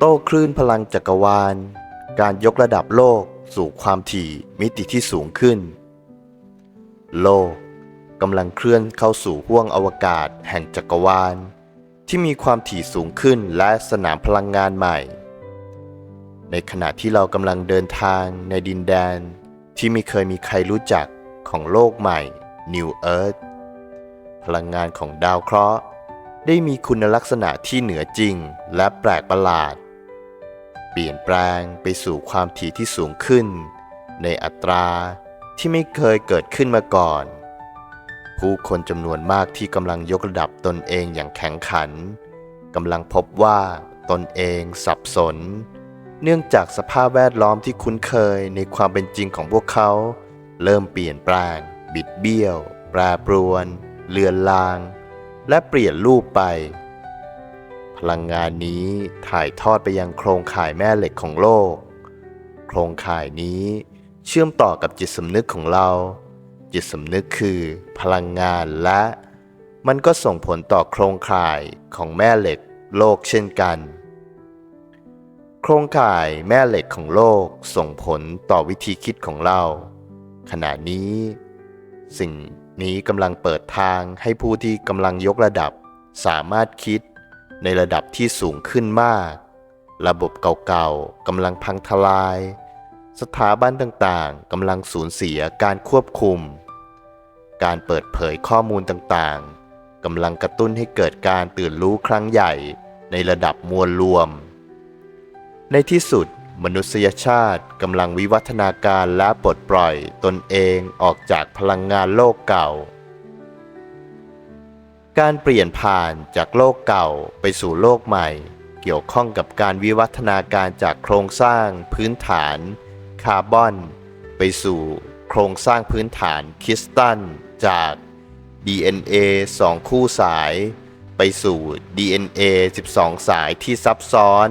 โต้คลื่นพลังจักรวาล การยกระดับโลกสู่ความถี่มิติที่สูงขึ้น โลกกำลังเคลื่อนเข้าสู่ห้วงอวกาศแห่งจักรวาล ที่มีความถี่สูงขึ้นและสนามพลังงานใหม่ ในขณะที่เรากำลังเดินทางในดินแดน ที่ไม่เคยมีใครรู้จักของโลกใหม่ New Earth พลังงานของดาวเคราะห์ได้มีคุณลักษณะที่เหนือจริงและแปลกประหลาด ปลี่ยนแปลงไปสู่ความถี่ที่สูงขึ้น ในอัตราที่ไม่เคยเกิดขึ้นมาก่อน ผู้คนจำนวนมากที่กำลังยกระดับตนเองอย่างแข็งขันกำลังพบว่าตนเองสับสน เนื่องจากสภาพแวดล้อมที่คุ้นเคยในความเป็นจริงของพวกเขา เริ่มเปลี่ยนแปลง บิดเบี้ยว แปรปรวน เลือนลาง และเปลี่ยนรูปไป พลังงานนี้ถ่ายทอดไปยังโครงข่ายแม่เหล็กของโลก โครงข่ายนี้เชื่อมต่อกับจิตสำนึกของเรา จิตสำนึกคือพลังงานและ มันก็ส่งผลต่อโครงข่ายของแม่เหล็กโลกเช่นกัน โครงข่ายแม่เหล็กของโลกส่งผลต่อวิธีคิดของเรา ขณะนี้ สิ่งนี้กำลังเปิดทางให้ผู้ที่กำลังยกระดับสามารถคิด ในระดับที่สูงขึ้นมาก ระบบเก่าๆกำลังพังทลาย สถาบันต่างๆกำลังสูญเสียการควบคุม การเปิดเผยข้อมูลต่างๆกำลังกระตุ้นให้เกิดการตื่นรู้ครั้งใหญ่ในระดับมวลรวม ในที่สุดมนุษยชาติกำลังวิวัฒนาการและปลดปล่อยตนเองออกจากพลังงานโลกเก่า การเปลี่ยนผ่านจากโลกเก่าไปสู่โลกใหม่ เกี่ยวข้องกับการวิวัฒนาการจากโครงสร้างพื้นฐาน คาร์บอน ไปสู่โครงสร้างพื้นฐานคริสตัลจาก DNA 2 คู่สาย ไปสู่ DNA 12 สายที่ซับซ้อน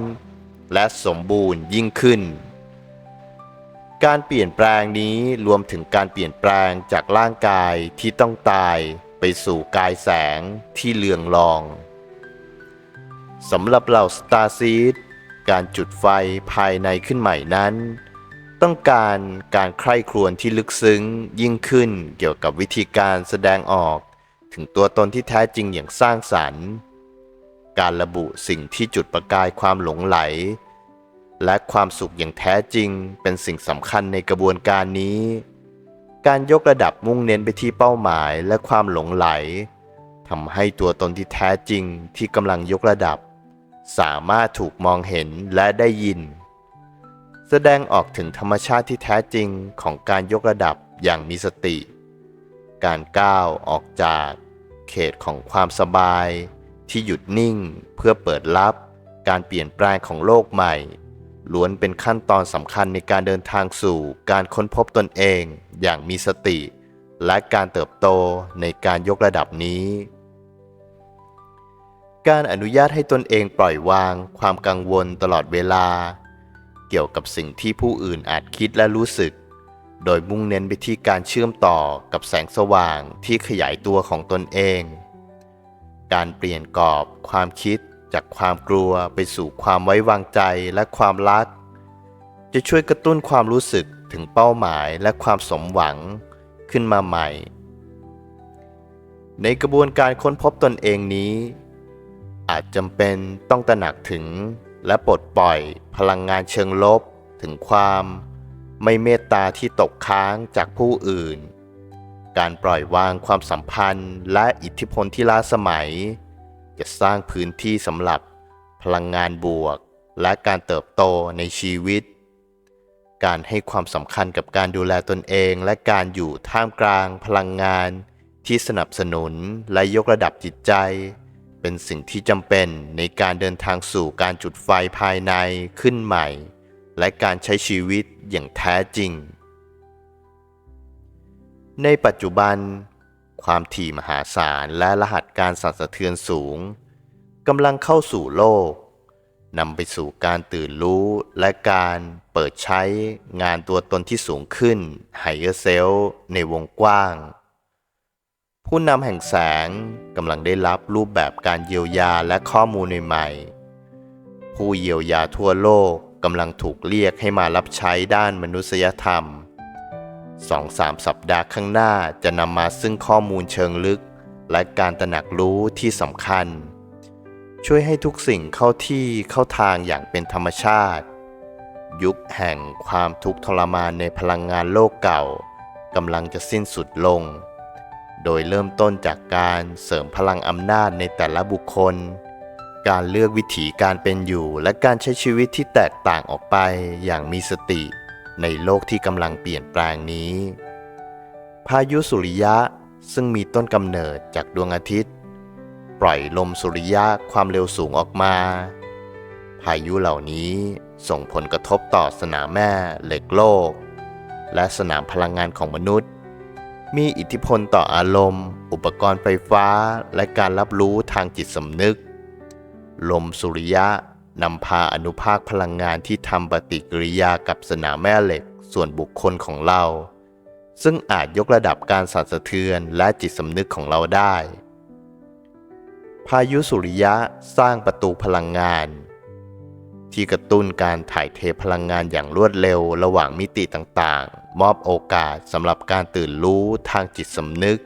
และสมบูรณ์ยิ่งขึ้น การเปลี่ยนแปลงนี้รวมถึงการเปลี่ยนแปลงจากร่างกายที่ต้องตาย สู่กายแสงที่เลืองรองสำหรับเหล่าสตาร์ซีดการจุดไฟภายในขึ้นใหม่นั้น ต้องการการใคร่ครวญที่ลึกซึ้งยิ่งขึ้นเกี่ยวกับวิธีการแสดงออก ถึงตัวตนที่แท้จริงอย่างสร้างสรรค์ การระบุสิ่งที่จุดประกายความหลงไหล และความสุขอย่างแท้จริงเป็นสิ่งสำคัญในกระบวนการนี้ การยกระดับมุ่งเน้นไปที่เป้าหมายและความหลงไหลทำให้ตัวตนที่แท้จริงที่กำลังยกระดับ สามารถถูกมองเห็นและได้ยิน แสดงออกถึงธรรมชาติที่แท้จริงของการยกระดับอย่างมีสติ การก้าวออกจากเขตของความสบาย ที่หยุดนิ่งเพื่อเปิดรับการเปลี่ยนแปลงของโลกใหม่ ล้วนเป็นขั้นตอนสำคัญในการเดินทางสู่การค้นพบตนเองอย่างมีสติ และการเติบโตในการยกระดับนี้ การอนุญาตให้ตนเองปล่อยวางความกังวลตลอดเวลา เกี่ยวกับสิ่งที่ผู้อื่นอาจคิดและรู้สึก โดยมุ่งเน้นไปที่การเชื่อมต่อกับแสงสว่างที่ขยายตัวของตนเอง การเปลี่ยนกรอบความคิด จากความกลัวไปสู่ความไว้วางใจและความรัก จะช่วยกระตุ้นความรู้สึกถึงเป้าหมายและความสมหวังขึ้นมาใหม่ ในกระบวนการค้นพบตนเองนี้ อาจจำเป็นต้องตระหนักถึงและปลดปล่อยพลังงานเชิงลบถึงความไม่เมตตาที่ตกค้างจากผู้อื่น การปล่อยวางความสัมพันธ์และอิทธิพลที่ล้าสมัย จะสร้างพื้นที่สำหรับพลังงานบวก และการเติบโตในชีวิต การให้ความสำคัญกับการดูแลตนเอง และการอยู่ท่ามกลางพลังงานที่สนับสนุนและยกระดับจิตใจ เป็นสิ่งที่จำเป็นในการเดินทางสู่การจุดไฟภายในขึ้นใหม่ และการใช้ชีวิตอย่างแท้จริง ในปัจจุบัน ความถี่มหาศาลและรหัสการสั่นสะเทือนสูงกำลังเข้าสู่โลกนำไปสู่การตื่นรู้และการเปิดใช้งานตัวตนที่สูงขึ้น Higher Self ในวงกว้าง ผู้นำแห่งแสงกำลังได้รับรูปแบบการเยียวยาและข้อมูลใหม่ๆผู้เยียวยาทั่วโลกกำลังถูกเรียกให้มารับใช้ด้านมนุษยธรรม สองสามสัปดาห์ข้างหน้าจะนำมาซึ่งข้อมูลเชิงลึก และการตระหนักรู้ที่สำคัญ ช่วยให้ทุกสิ่งเข้าที่เข้าทางอย่างเป็นธรรมชาติ ยุคแห่งความทุกข์ทรมานในพลังงานโลกเก่ากำลังจะสิ้นสุดลง โดยเริ่มต้นจากการเสริมพลังอำนาจในแต่ละบุคคล การเลือกวิถีการเป็นอยู่และการใช้ชีวิตที่แตกต่างออกไปอย่างมีสติ ในโลกที่กำลังเปลี่ยนแปลงนี้ พายุสุริยะซึ่งมีต้นกำเนิดจากดวงอาทิตย์ ปล่อยลมสุริยะความเร็วสูงออกมา พายุเหล่านี้ส่งผลกระทบต่อสนามแม่เหล็กโลก และสนามพลังงานของมนุษย์ มีอิทธิพลต่ออารมณ์ อุปกรณ์ไฟฟ้าและการรับรู้ทางจิตสำนึก ลมสุริยะ นำพาอนุภาคพลังงานที่ทำปฏิกิริยากับสนามแม่เหล็กส่วนบุคคลของเรา ซึ่งอาจยกระดับการสั่นสะเทือนและจิตสำนึกของเราได้ พายุสุริยะสร้างประตูพลังงาน ที่กระตุ้นการถ่ายเทพลังงานอย่างรวดเร็วระหว่างมิติต่างๆ มอบโอกาสสำหรับการตื่นรู้ทางจิตสำนึก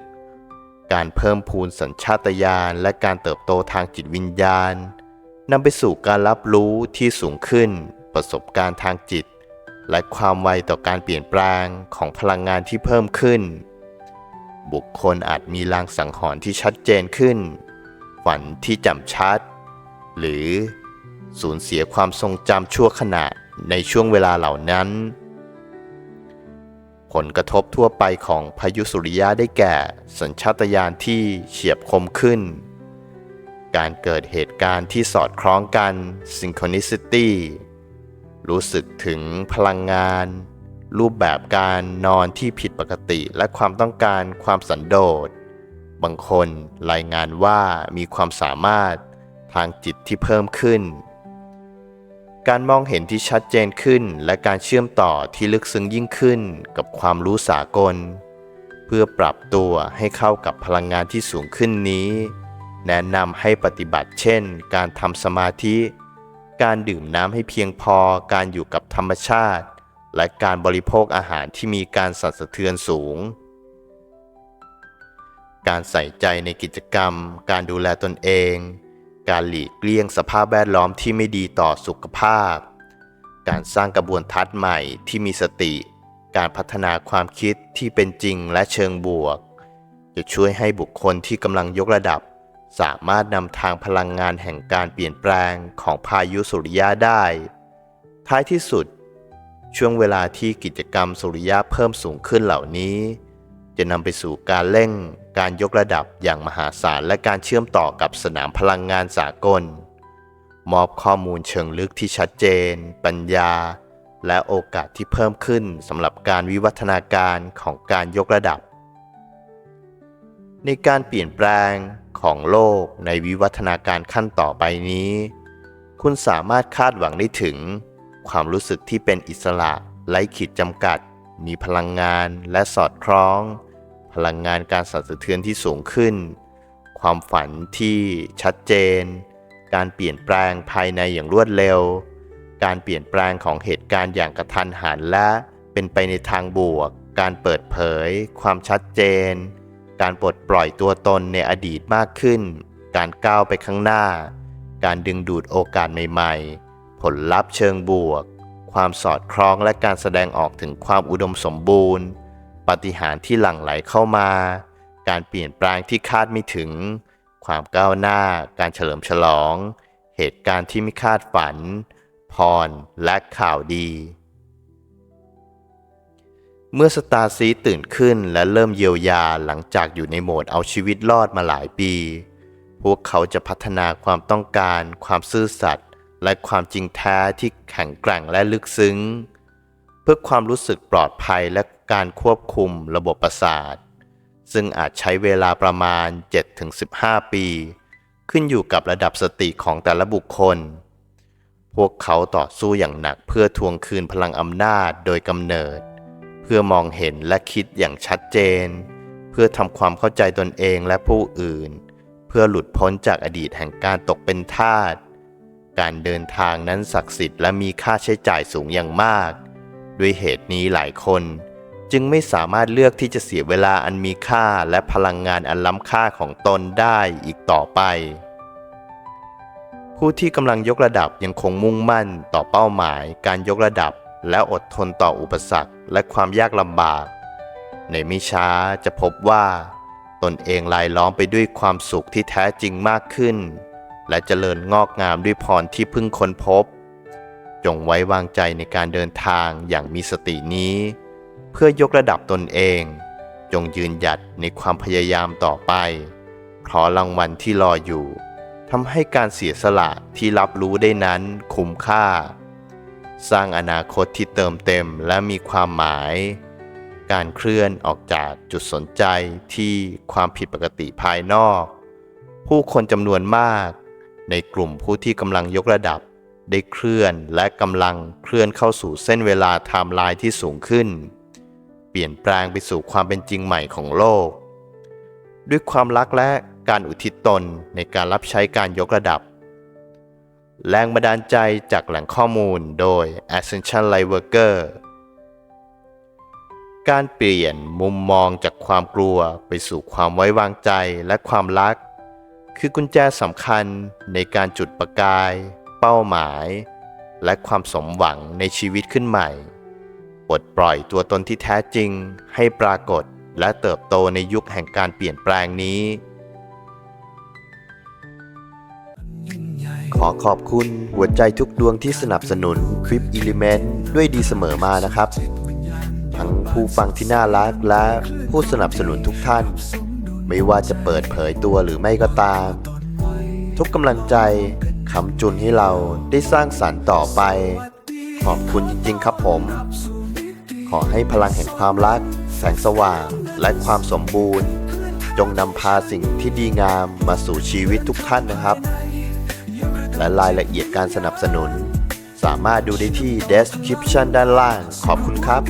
การเพิ่มพูนสัญชาตญาณและการเติบโตทางจิตวิญญาณ นำไปสู่การรับรู้ที่สูงขึ้น ประสบการณ์ทางจิต และความไวต่อการเปลี่ยนแปลงของพลังงานที่เพิ่มขึ้น บุคคลอาจมีลางสังหรณ์ที่ชัดเจนขึ้น ฝันที่จำชัด หรือสูญเสียความทรงจำชั่วขณะในช่วงเวลาเหล่านั้น ผลกระทบทั่วไปของพายุสุริยะได้แก่ สัญชาตญาณที่เฉียบคมขึ้น การเกิดเหตุการณ์ที่สอดคล้องกัน synchronicity รู้สึกถึงพลังงาน รูปแบบการนอนที่ผิดปกติและความต้องการความสันโดษ บางคนรายงานว่ามีความสามารถทางจิตที่เพิ่มขึ้น การมองเห็นที่ชัดเจนขึ้นและการเชื่อมต่อที่ลึกซึ้งยิ่งขึ้นกับความรู้สากล เพื่อปรับตัวให้เข้ากับพลังงานที่สูงขึ้นนี้ แนะนำให้ปฏิบัติเช่น การทำสมาธิ การดื่มน้ำให้เพียงพอ การอยู่กับธรรมชาติ และการบริโภคอาหารที่มีการสั่นสะเทือนสูง การใส่ใจในกิจกรรม การดูแลตนเอง การหลีกเลี่ยงสภาพแวดล้อมที่ไม่ดีต่อสุขภาพ การสร้างกระบวนทัศน์ใหม่ที่มีสติ การพัฒนาความคิดที่เป็นจริงและเชิงบวก จะช่วยให้บุคคลที่กำลังยกระดับ สามารถนำทางพลังงานแห่งการเปลี่ยนแปลงของพายุสุริยะได้ ท้ายที่สุด ช่วงเวลาที่กิจกรรมสุริยะเพิ่มสูงขึ้นเหล่านี้ จะนำไปสู่การเร่งการยกระดับอย่างมหาศาลและการเชื่อมต่อกับสนามพลังงานสากล มอบข้อมูลเชิงลึกที่ชัดเจน ปัญญา และโอกาสที่เพิ่มขึ้นสำหรับการวิวัฒนาการของการยกระดับ ในการเปลี่ยนแปลงของโลกในวิวัฒนาการขั้นต่อไปนี้ คุณสามารถคาดหวังได้ถึง ความรู้สึกที่เป็นอิสระไร้ขีดจำกัด มีพลังงานและสอดคล้อง พลังงานการสั่นสะเทือนที่สูงขึ้น ความฝันที่ชัดเจน การเปลี่ยนแปลงภายในอย่างรวดเร็ว การเปลี่ยนแปลงของเหตุการณ์อย่างกระทันหันและเป็นไปในทางบวก การเปิดเผย ความชัดเจน การปลดปล่อยตัวตนในอดีตมากขึ้น การก้าวไปข้างหน้า การดึงดูดโอกาสใหม่ๆ ผลลัพธ์เชิงบวก ความสอดคล้องและการแสดงออกถึงความอุดมสมบูรณ์ ปฏิหารที่หลั่งไหลเข้ามา การเปลี่ยนแปลงที่คาดไม่ถึง ความก้าวหน้า การเฉลิมฉลอง เหตุการณ์ที่ไม่คาดฝัน พรและข่าวดี เมื่อสตาร์ซีตื่นขึ้นและเริ่มเยียวยาหลังจากอยู่ในโหมดเอาชีวิตรอดมาหลายปี พวกเขาจะพัฒนาความต้องการ ความซื่อสัตย์และความจริงแท้ที่แข็งแกร่งและลึกซึ้ง เพื่อความรู้สึกปลอดภัยและการควบคุมระบบประสาท ซึ่งอาจใช้เวลาประมาณ 7-15 ปี ขึ้นอยู่กับระดับสติของแต่ละบุคคล พวกเขาต่อสู้อย่างหนักเพื่อทวงคืนพลังอำนาจโดยกำเนิด พื่อมองเห็นและคิดอย่างชัดเจน เพื่อทำความเข้าใจตนเองและผู้อื่น เพื่อหลุดพ้นจากอดีตแห่งการตกเป็นทาสการเดินทางนั้นศักดิ์สิทธิ์และมีค่าใช้จ่ายสูงอย่างมาก ด้วยเหตุนี้หลายคน จึงไม่สามารถเลือกที่จะเสียเวลาอันมีค่าและพลังงานอันล้ำค่าของตนได้อีกต่อไป ผู้ที่กำลังยกระดับยังคงมุ่งมั่นต่อเป้าหมายการยกระดับ และอดทนต่ออุปสรรคและความยากลำบาก ในไม่ช้าจะพบว่า ตนเองลายล้อมไปด้วยความสุขที่แท้จริงมากขึ้น และเจริญงอกงามด้วยพรที่เพิ่งค้นพบ จงไว้วางใจในการเดินทางอย่างมีสตินี้ เพื่อยกระดับตนเอง จงยืนหยัดในความพยายามต่อไปเพราะรางวัลที่รออยู่ทำให้การเสียสละที่รับรู้ได้นั้นคุ้มค่า สร้างอนาคตที่เติมเต็มและมีความหมาย การเคลื่อนออกจากจุดสนใจที่ความผิดปกติภายนอก ผู้คนจำนวนมาก ในกลุ่มผู้ที่กำลังยกระดับ ได้เคลื่อนและกำลังเคลื่อนเข้าสู่เส้นเวลาไทม์ไลน์ที่สูงขึ้น เปลี่ยนแปลงไปสู่ความเป็นจริงใหม่ของโลก ด้วยความรักและการอุทิศตนในการรับใช้การยกระดับ แรงบันดาลใจจากแหล่งข้อมูลโดย Ascension Lightworker การเปลี่ยนมุมมองจากความกลัวไปสู่ความไว้วางใจและความรัก คือกุญแจสำคัญในการจุดประกาย เป้าหมาย และความสมหวังในชีวิตขึ้นใหม่ ปลดปล่อยตัวตนที่แท้จริงให้ปรากฏและเติบโตในยุคแห่งการเปลี่ยนแปลงนี้ ขอขอบคุณหัวใจทุกดวงที่สนับสนุนคลิป Element ด้วยดีเสมอมานะครับ ทั้งผู้ฟังที่น่ารักและผู้สนับสนุนทุกท่าน ไม่ว่าจะเปิดเผยตัวหรือไม่ก็ตาม ทุกกำลังใจคำจุนให้เราได้สร้างสรรค์ต่อไป ขอบคุณจริงๆครับผม ขอให้พลังแห่งความรัก แสงสว่างและความสมบูรณ์ จงนำพาสิ่งที่ดีงามมาสู่ชีวิตทุกท่านนะครับ และรายละเอียดการสนับสนุน สามารถดูได้ที่ description ด้านล่าง ขอบคุณครับ